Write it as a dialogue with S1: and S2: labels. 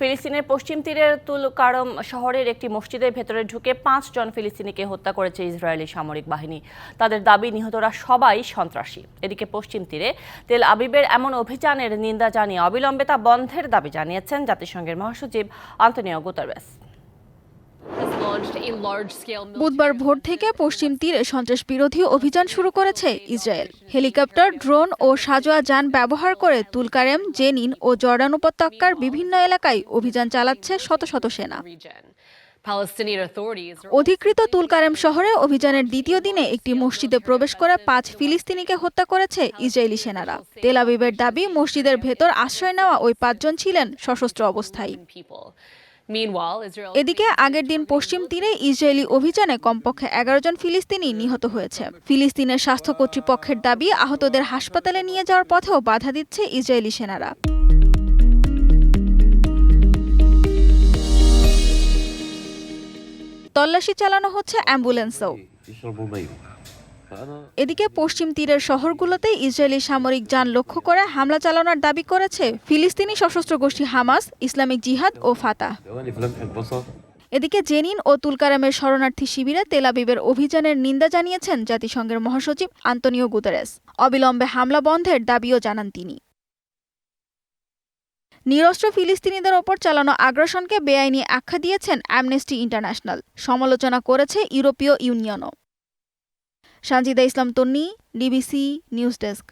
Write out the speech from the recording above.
S1: ফিলিস্তিনের পশ্চিম তীরের তুল কারম শহরের একটি মসজিদের ভেতরে ঢুকে পাঁচজন ফিলিস্তিনিকে হত্যা করেছে ইসরায়েলি সামরিক বাহিনী। তাদের দাবি, নিহতরা সবাই সন্ত্রাসী। এদিকে পশ্চিম তীরে তেল আবিবের এমন অভিযানের নিন্দা জানিয়ে অবিলম্বে তা বন্ধের দাবি জানিয়েছেন জাতিসংঘের মহাসচিব আন্তনিও গুতারেস।
S2: বুধবার ভোর থেকে পশ্চিম তীরে সন্ত্রাস বিরোধী অভিযান শুরু করেছে ইসরায়েল। হেলিকপ্টার ড্রোন ও সাজোয়া যান ব্যবহার করে তুলকারেম জেনিন ও জর্ডান উপত্যকার বিভিন্ন এলাকায় অভিযান চালাচ্ছে শত শত সেনা। অধিকৃত তুলকারেম শহরে অভিযানের দ্বিতীয় দিনে একটি মসজিদে প্রবেশ করে পাঁচ ফিলিস্তিনিকে হত্যা করেছে ইসরায়েলি সেনারা। তেল আবিবের দাবি মসজিদের ভেতর আশ্রয় নেওয়া ওই পাঁচজন ছিলেন সশস্ত্র অবস্থায়। এদিকে আগের দিন পশ্চিম তীরে ইসরায়েলি অভিযানে কমপক্ষে এগারো জন ফিলিস্তিনি নিহত হয়েছে। ফিলিস্তিনের স্বাস্থ্য কর্তৃপক্ষের দাবি আহতদের হাসপাতালে নিয়ে যাওয়ার পথেও বাধা দিচ্ছে ইসরায়েলি সেনারা। তল্লাশি চালানো হচ্ছে অ্যাম্বুলেন্সেও। এদিকে পশ্চিম তীরের শহরগুলোতে ইসরায়েলি সামরিক যান লক্ষ্য করে হামলা চালানোর দাবি করেছে ফিলিস্তিনি সশস্ত্র গোষ্ঠী হামাস, ইসলামিক জিহাদ ও ফাতা এদিকে জেনিন ও তুলকারামের শরণার্থী শিবিরে তেলাবিবের অভিযানের নিন্দা জানিয়েছেন জাতিসংঘের মহাসচিব আন্তনিও গুতারেস। অবিলম্বে হামলা বন্ধের দাবিও জানান তিনি। নিরস্ত্র ফিলিস্তিনিদের ওপর চালানো আগ্রাসনকে বেআইনি আখ্যা দিয়েছেন অ্যামনেস্টি ইন্টারন্যাশনাল সমালোচনা করেছে ইউরোপীয় ইউনিয়নও। Sanjida Islam Tonni DBC news desk.